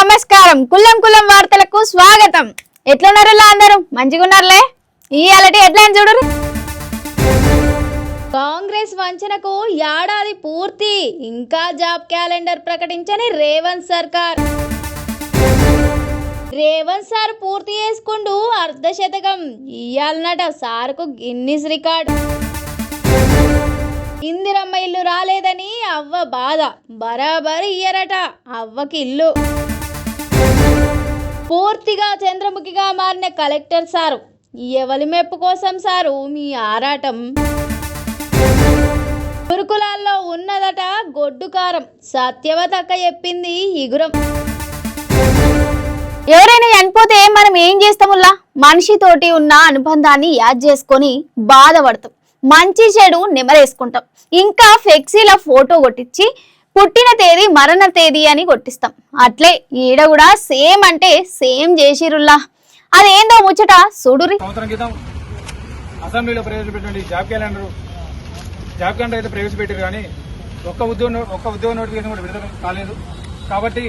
నమస్కారం. కుల్లం కుల్లం వార్తలకు స్వాగతం. ఎట్లున్నారు అందరూ? మంచిగా ఉన్నారులే ఈ అలటి హెడ్లైన్ చూడరు కాంగ్రెస్ వంచనకు ఏడాది పూర్తి. ఇంకా జాబ్ క్యాలెండర్ ప్రకటించని రేవంత్ సర్కార్. రేవంత్ సార్ పూర్తి చేసుకుంటూ అర్ధశతకం ఇయ్యాలన్నట సార్కు గిన్నిస్ రికార్డ్. ఇందిరమ్మ ఇల్లు రాలేదని అవ్వ బాధ. బరాబర్ ఇయ్యరట అవ్వకి ఇల్లు పూర్తిగా చంద్రముఖిగా మారిన కలెక్టర్ సారు ఎవలి మెప్పు కోసం సారు మీ ఆరాటం. గురుకులాల్లో ఉన్నదట గొడ్డు కారం సత్యవతక్క చెప్పింది ఇగురం. ఎవరైనా చనిపోతే మనం ఏం చేస్తాముల్లా మనిషితోటి ఉన్న అనుబంధాన్ని యాద్ చేసుకొని బాధపడతాం. మంచి చెడు నెమరేసుకుంటాం. ఇంకా ఫ్లెక్సీల ఫోటో కొట్టించి పుట్టిన తేదీ మరణ తేదీ అని కొట్టిస్తాం. అట్లే ఈడ కూడా సేమ్ అంటే సేమ్ చేసిరుల్లా. అదేందో ముచ్చట సుడురి అసెంబ్లీలో ప్రవేశపెట్టండి జాబ్ క్యాలెండర్ జాబ్ క్యాలెండర్ అయితే ప్రవేశపెట్టారు కానీ ఒక్క ఉద్యోగ ఒక్క ఉద్యోగ నోటిఫికేషన్ కూడా విడుదల కాలేదు. కాబట్టి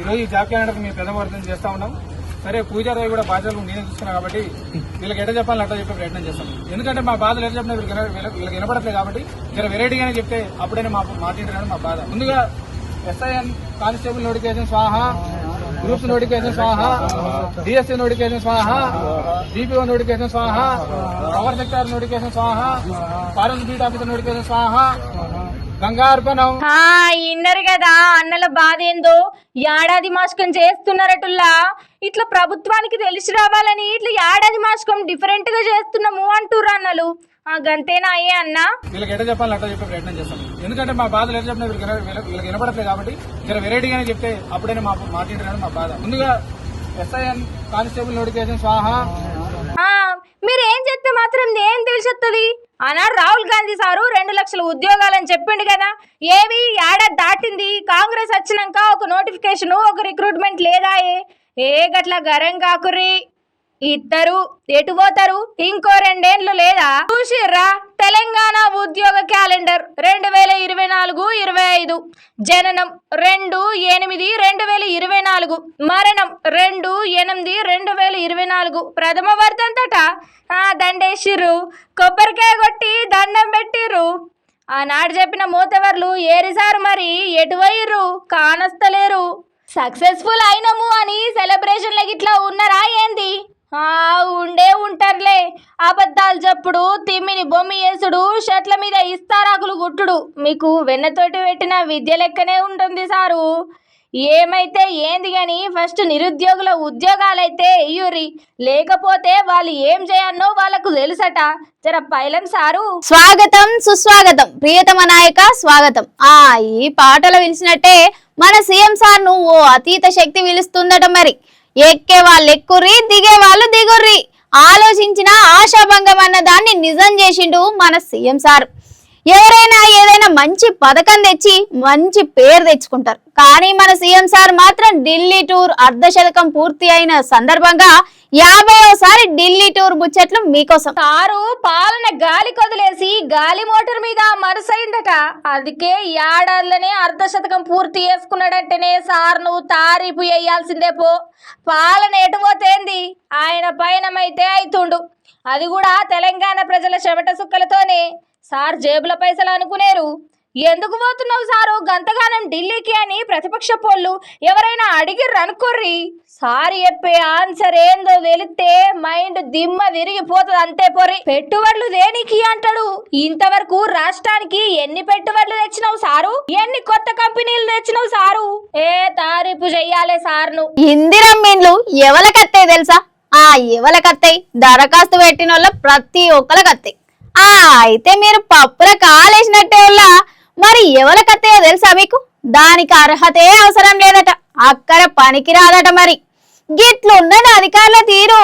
ఈరోజు ఈ జాబ్ క్యాలెండర్ మేము ప్రథమవర్తం చేస్తా ఉన్నాం. సరే పూజారి కూడా బాధ్యతలు నేనే చూస్తున్నాను కాబట్టి వీళ్ళకి ఎట్లా చెప్పాలని అట్లా చెప్పే ప్రయత్నం చేస్తాం. ఎందుకంటే మా బాధలు ఎట్లా చెప్పినా వీళ్ళకి వినపడట్లేదు కాబట్టి ఇక్కడ వెరైటీగానే చెప్తే అప్పుడైనా మా మాట్లాడారని మా బాధ. ముందుగా ఎస్ఐఎన్ కానిస్టేబుల్ నోటిఫికేషన్ స్వాహ గ్రూప్స్ నోటిఫికేషన్ స్వాహ డిఎస్సీ నోటిఫికేషన్ స్వాహ డిపిఓ నోటిఫికేషన్ స్వాహ పవర్ సెక్టర్ నోటిఫికేషన్ స్వాహ ఫారెస్ట్ బీట్ ఆఫీసర్ నోటిఫికేషన్ స్వాహ. గంగార్పణం ఇన్నరు కదా అన్నల బాధ ఏందో? ఏడాది మాస్కం చేస్తున్నారటుల్లా. ఇట్లా ప్రభుత్వానికి తెలిసి రావాలని ఇట్లా ఏడాది మాస్కం డిఫరెంట్గా చేస్తున్నాము అంటుర్రు అన్నలు. గంతేనా అయ్యే అన్న? వీళ్ళకి ఎట్లా చెప్పాలని అట్లా చెప్పే ప్రయత్నం చేస్తాం. ఎందుకంటే మా బాధలు ఎట్లా చెప్పినా వీళ్ళకి విన- వీళ్ళకి వీళ్ళకి వినపడట్లేదు కాబట్టి జర వెరైటీగానే చెప్తే అప్పుడైనా మా మాట్లాడారని మా బాధ. ముందుగా ఎస్ఐఎన్ కానిస్టేబుల్ నోటిఫికేషన్ స్వాహ. మీరు ఏం చెప్తే మాత్రం ఏం తెలిసొస్తుంది ఆనాడు రాహుల్ గాంధీ సారు రెండు లక్షల ఉద్యోగాలని చెప్పిండు కదా. ఏవి? ఏడాది దాటింది? కాంగ్రెస్ వచ్చినాక ఒక నోటిఫికేషన్ ఒక రిక్రూట్మెంట్ లేదాయే ఏ గట్ల గరం కాకుర్రి? ఇద్దరు ఎటు పోతారు? ఇంకో రెండేండ్లు లేదా? చూసిర్రా తెలంగాణ ఉద్యోగ క్యాలెండర్ రెండు వేల ఇరవై నాలుగు ఇరవై ఐదు. జననం రెండు ఎనిమిది రెండు వేల ఇరవై నాలుగు. మరణం రెండు ఎనిమిది రెండు వేల ఇరవై నాలుగు. ప్రథమ వర్ధంతట? ఆ దండేసిర్రు. కొబ్బరికాయ కొట్టి దండం పెట్టిర్రు. ఆనాడు చెప్పిన మూతవర్లు ఏరిసారు మరి? ఎటు పోయిర్రు? కానస్తలేరు. సక్సెస్ఫుల్ అయినము అని సెలబ్రేషన్లకి ఇట్లా ఉన్నారా ఏంది? ఆ ఉండే ఉంటారులే. అబద్ధాలు చెప్పుడు తిమ్మిని బొమ్మి వేసుడు షర్ట్ల మీద ఇస్తారాకులు గుట్టుడు మీకు వెన్నతోటి పెట్టిన విద్య లెక్కనే ఉంటుంది సారు. ఏమైతే ఏంది గాని ఫస్ట్ నిరుద్యోగుల ఉద్యోగాలైతే ఇయ్యురి లేకపోతే వాళ్ళు ఏం చేయన్నో వాళ్ళకు తెలుసట. జర పైలం సారు. స్వాగతం సుస్వాగతం. ప్రియతమ నాయక స్వాగతం. ఆ ఈ పాటలు పిలిచినట్టే మన సీఎం సార్ను ఓ అతీత శక్తి పిలుస్తుందట మరి. ఎక్కే వాళ్ళు ఎక్కుర్రి దిగే వాళ్ళు దిగుర్రి. ఆలోచించిన ఆశాభంగం అన్న దాన్ని నిజం చేసిండు మన సీఎం సార్. ఎవరైనా ఏదైనా మంచి పథకం తెచ్చి మంచి పేరు తెచ్చుకుంటారు. కానీ మన సీఎం సార్ మాత్రం ఢిల్లీ టూర్ అర్ధశతకం పూర్తి అయిన సందర్భంగా యాభైవసారి ఢిల్లీ టూర్ ముచ్చట్లు మీకోసం. కారు పాలన గాలి చేసి గాలి మోటార్ మీద మరుసైందట అందుకే ఏడాదిలోనే అర్ధశతకం పూర్తి చేసుకున్నాడంటేనే సార్ నువ్వు తారీపు వేయాల్సిందే పో. పాలన ఎటుపోతేంది ఆయన పయనమైతే అవుతుండు అది కూడా తెలంగాణ ప్రజల చెమట సుక్కలతోనే. సార్ జేబుల పైసలు అనుకునేరు. ఎందుకు పోతున్నావు సారు? గంతగానం ఢిల్లీకి అని ప్రతిపక్ష పోళ్ళు ఎవరైనా అడిగి అనుకోర్రి సార్ చెప్పే ఆన్సర్ ఏందో తెలిస్తే మైండ్ దిమ్మ విరిగిపోతుంది అంతే పొరి పెట్టుబడులు దేనికి అంటాడు? ఇంతవరకు రాష్ట్రానికి ఎన్ని పెట్టుబడులు తెచ్చినావు సారు? ఎన్ని కొత్త కంపెనీలు తెచ్చినావు సారు? ఏ తారీఫు చెయ్యాలే సార్ను. ఇందిరమ్మిన్లు ఎవలకత్తాయి తెలుసా? ఆ ఎవలకత్తాయి దరఖాస్తు పెట్టిన వాళ్ళ ప్రతి ఒక్కలకత్తాయి ఆ అయితే మీరు పప్పుల కాలేసినట్టే వాళ్ళ మరి ఎవలకత్తాయో తెలుసా మీకు? దానికి అర్హతే అవసరం లేదట. అక్కడ పనికి రాదట మరి. గిట్లున్నది అధికారుల తీరు.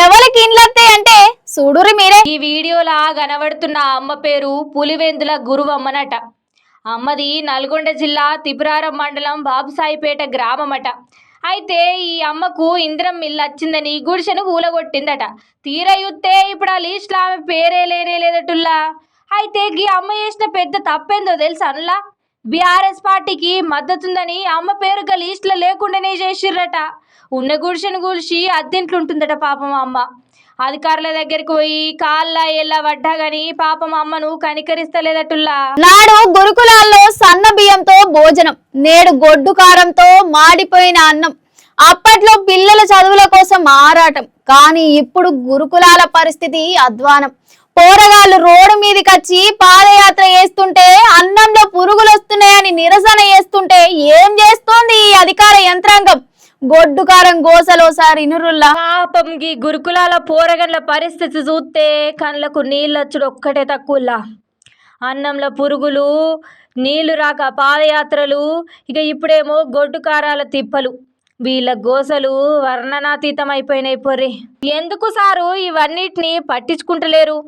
ఎవరికి ఇండ్లత్తే అంటే చూడురు మీరే. ఈ వీడియోలా కనబడుతున్న అమ్మ పేరు పులివెందుల గురువమ్మనట. అమ్మది నల్గొండ జిల్లా తిపురారం మండలం బాబుసాయిపేట గ్రామమట. అయితే ఈ అమ్మకు ఇంద్రం మిల్లు వచ్చిందని గుడిసెను కూలగొట్టిందట తీరయుత్తే ఇప్పుడు ఆ లీస్ట్లో ఆమె పేరే లేనే లేదటుల్లా. అయితే ఈ అమ్మ చేసిన పెద్ద తప్పేందో తెలుసా అనలా? బీఆర్ఎస్ పార్టీకి మద్దతుందని అమ్మ పేరు గల లిస్టులో లేకుండానే చేసిర్రట. ఉన్న గుడిసెను కూల్చి అద్దెంట్లుంటుందట పాపం అమ్మ. అధికారుల దగ్గరికి పోయి కాళ్ళ ఎల్ల పడ్డా గాని పాపం అమ్మను కనికరిస్తలేదటుల్లా. నాడు గురుకులాల్లో సన్న బియ్యంతో భోజనం నేడు గొడ్డు కారంతో మాడిపోయిన అన్నం. అప్పట్లో పిల్లల చదువుల కోసం ఆరాటం కానీ ఇప్పుడు గురుకులాల పరిస్థితి అధ్వానం. పోరగాళ్ళు రోడ్డు మీదకి వచ్చి పాదయాత్ర చేస్తుంటే అన్నంలో పురుగులు వస్తున్నాయని నిరసన చేస్తుంటే ఏం చేస్తోంది ఈ అధికార యంత్రాంగం? గొడ్డు కారం గోసలోసారి ఇనురుల్లా. పాపం గీ గురుకులాల పోరగండ్ల పరిస్థితి చూస్తే కళ్ళకు నీళ్ళొచ్చుడు ఒక్కటే తక్కువలా అన్నంలో పురుగులు నీళ్ళు రాక పాదయాత్రలు ఇక ఇప్పుడేమో గొడ్డు కారాల తిప్పలు. వీళ్ళ గోసలు వర్ణనాతీతం అయిపోయినాయి పొర్రి. ఎందుకు సారు ఇవన్నిటిని పట్టించుకుంటలేరు?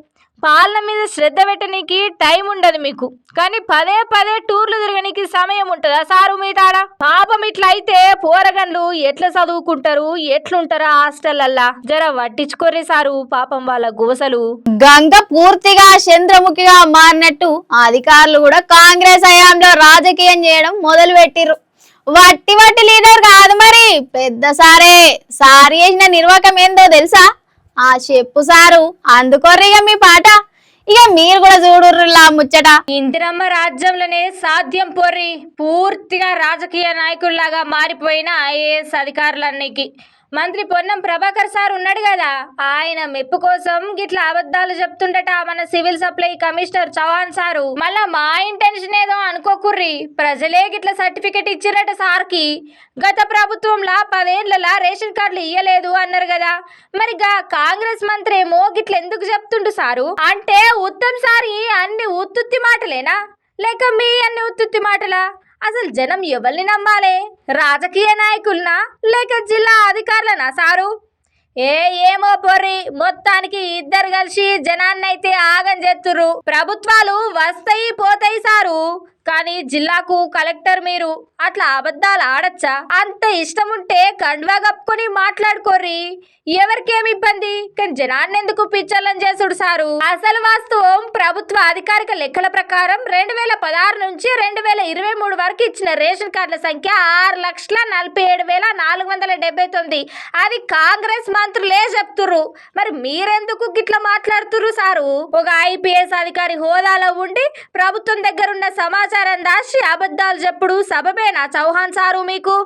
పాలన మీద శ్రద్ధ పెట్టనీకి టైం ఉండదు మీకు. కానీ పదే పదే టూర్లు తిరగనీకి సమయం ఉంటుందా? సారు మీ తాడ. పాపం ఇట్లా అయితే పోరగన్లు ఎట్లా చదువుకుంటారు? ఎట్లుంటారా హాస్టల్లల్లా? జర పట్టించుకోర్రి సారు పాపం వాళ్ళ గోసలు. గంగ పూర్తిగా చంద్రముఖిగా మారినట్టు అధికారులు కూడా కాంగ్రెస్ హయాంలో రాజకీయం చేయడం మొదలు పెట్టిర్రు వట్టి వట్టి లీడర్ కాదు మరి. పెద్ద సారే. సారి చేసిన నిర్వాకం ఏందో తెలుసా? ఆ చెప్పు సారు అందుకోర్రిగా మీ పాట. ఇక మీరు కూడా చూడుర్రులా ముచ్చట. ఇందిరమ్మ రాజ్యంలోనే సాధ్యం పొర్రి. పూర్తిగా రాజకీయ నాయకుల్లాగా మారిపోయిన ఐఏఎస్ అధికారులన్నికి మంత్రి పొన్నం ప్రభాకర్ సార్ ఉన్నాడు కదా. ఆయన మెప్పు కోసం గిట్ల అబద్ధాలు చెప్తుండట మన civil supply commissioner Chauhan sir. మళ్ళా మా ఇంటెన్షన్ ఏదో అనుకోకుర్రి. ప్రజలే గిట్ల సర్టిఫికెట్ ఇచ్చిరట సార్కి. గత ప్రభుత్వంలా పదేళ్ళలా రేషన్ కార్డులు ఇయ్యలేదు అన్నారు కదా. మరి గా కాంగ్రెస్ మంత్రి ఏమో గిట్ల ఎందుకు చెప్తుండు సారు? అంటే ఉత్తమ్ సారి అన్ని ఉత్తుత్తి మాటలేనా? లేక మీ అన్ని ఉత్తుత్తి మాటలా? అసలు జనం ఎవరిని నమ్మాలి? రాజకీయ నాయకులనా? లేక జిల్లా అధికారులనా సారు? ఏ ఏమో పొర్రి మొత్తానికి ఇద్దరు కలిసి జనాన్నైతే ఆగం చేస్తురు ప్రభుత్వాలు వస్తాయి పోతాయి సారు. కానీ జిల్లాకు కలెక్టర్ మీరు అట్లా అబద్ధాలు ఆడచ్చా? అంత ఇష్టం ఉంటే కండువా కప్పుకొని మాట్లాడుకోర్రి. ఎవరికేమి ఇబ్బంది? కానీ జనాన్ని ఎందుకు పిచ్చర్లను చేసుడు సారు? అసలు వాస్తవం ప్రభుత్వ అధికారిక లెక్కల ప్రకారం రెండు వేల పదహారు నుంచి రెండు వేల ఇరవై మూడు వరకు ఇచ్చిన రేషన్ కార్డుల సంఖ్య ఆరు లక్షల నలభై ఏడు వేల నాలుగు వందల డెబ్బై తొమ్మిది. అది కాంగ్రెస్ మంత్రులే చెప్తుర్రు. మరి మీరెందుకు గిట్లా మాట్లాడుతుర్రు సారు? ఒక ఐపీఎస్ అధికారి హోదాలో ఉండి ప్రభుత్వం దగ్గరున్న సమాచారం దాచి అబద్ధాలు చెప్పుడు సబబేనా చౌహాన్ సారు మీకు?